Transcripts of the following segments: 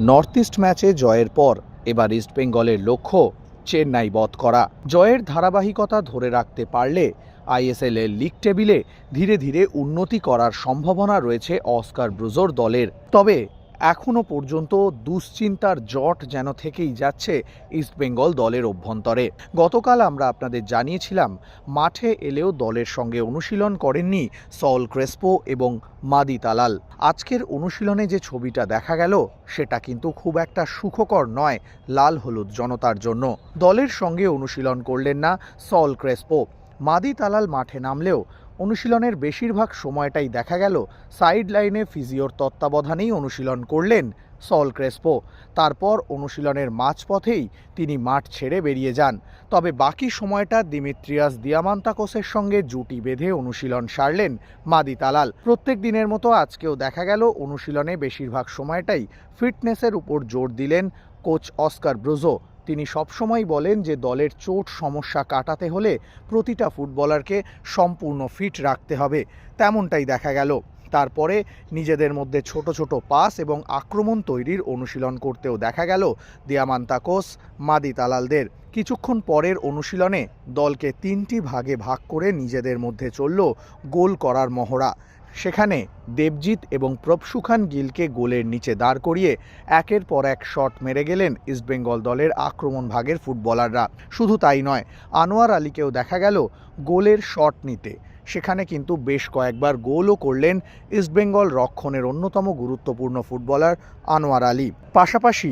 North east ম্যাচে জয়ের পর এবার ইস্টবেঙ্গলের লক্ষ্য চেন্নাই বধ করা। জয়ের ধারাবাহিকতা ধরে রাখতে পারলে আইএসএল এর লিগ টেবিলে ধীরে ধীরে উন্নতি করার সম্ভাবনা রয়েছে অস্কার ব্রুজোর দলের। তবে এখনও পর্যন্ত দুশ্চিন্তার জট যেন থেকেই যাচ্ছে ইস্টবেঙ্গল দলের অভ্যন্তরে। গতকাল আমরা আপনাদের জানিয়েছিলাম, মাঠে এলেও দলের সঙ্গে অনুশীলন করেননি সল ক্রেসপো এবং মাদি তালাল। আজকের অনুশীলনে যে ছবিটা দেখা গেল, সেটা কিন্তু খুব একটা সুখকর নয়, লাল হলুদ জনতার জন্য। দলের সঙ্গে অনুশীলন করলেন না সল ক্রেসপো। মাদি তালাল মাঠে নামলেও অনুশীলনের বেশিরভাগ সময়টাই দেখা গেল সাইড লাইনে ফিজিওর তত্ত্বাবধানেই অনুশীলন করলেন সল ক্রেসপো। তারপর অনুশীলনের মাঝপথেই তিনি মাঠ ছেড়ে বেরিয়ে যান। তবে বাকি সময়টা দিমিত্রিয়াস দিয়ামান্তাকোসের সঙ্গে জুটি বেঁধে অনুশীলন সারলেন মাদি তালাল। প্রত্যেক দিনের মতো আজকেও দেখা গেল অনুশীলনে বেশিরভাগ সময়টাই ফিটনেসের উপর জোর দিলেন কোচ অস্কার ব্রুজো। তিনি সবসময় বলেন যে দলের চোট সমস্যা কাটাতে হলে প্রতিটা ফুটবলারকে সম্পূর্ণ ফিট রাখতে হবে। তেমনটাই দেখা গেল। তারপরে নিজেদের মধ্যে ছোট ছোট পাস এবং আক্রমণ তৈরির অনুশীলন করতেও দেখা গেল দিয়ামান্তাকোস, মাদি তালালদের। কিছুক্ষণ পরের অনুশীলনে দলকে তিনটি ভাগে ভাগ করে নিজেদের মধ্যে চলল গোল করার মহড়া। সেখানে দেবজিৎ এবং প্রভসুখান গিলকে গোলের নিচে দাঁড় করিয়ে একের পর এক শট মেরে গেলেন ইস্টবেঙ্গল দলের আক্রমণ ভাগের ফুটবলাররা। শুধু তাই নয়, আনোয়ার আলীকেও দেখা গেল গোলের শট নিতে। সেখানে কিন্তু বেশ কয়েকবার গোলও করলেন ইস্টবেঙ্গল রক্ষণের অন্যতম গুরুত্বপূর্ণ ফুটবলার আনোয়ার আলী। পাশাপাশি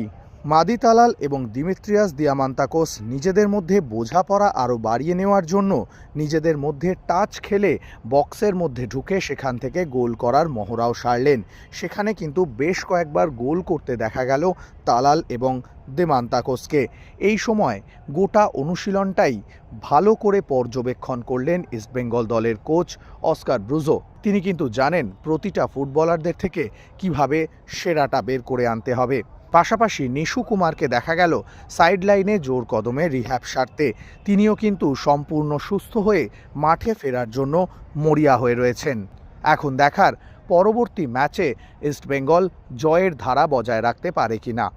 মাদি তালাল এবং দিমিত্রিয়াস দিয়ামান্তাকোস নিজেদের মধ্যে বোঝাপড়া আরও বাড়িয়ে নেওয়ার জন্য নিজেদের মধ্যে টাচ খেলে বক্সের মধ্যে ঢুকে সেখান থেকে গোল করার মহড়াও সারলেন। সেখানে কিন্তু বেশ কয়েকবার গোল করতে দেখা গেল তালাল এবং দেমান্তাকোসকে। এই সময় গোটা অনুশীলনটাই ভালো করে পর্যবেক্ষণ করলেন ইস্টবেঙ্গল দলের কোচ অস্কার ব্রুজো। তিনি কিন্তু জানেন প্রতিটা ফুটবলারদের থেকে কীভাবে সেরাটা বের করে আনতে হবে। পাশাপাশি নিশু কুমারকে দেখা গেল সাইডলাইনে জোর কদমে রিহ্যাব সারতে। তিনিও কিন্তু সম্পূর্ণ সুস্থ হয়ে মাঠে ফেরার জন্য মরিয়া হয়ে রয়েছেন। এখন দেখার পরবর্তী ম্যাচে ইস্টবেঙ্গল জয়ের ধারা বজায় রাখতে পারে কিনা।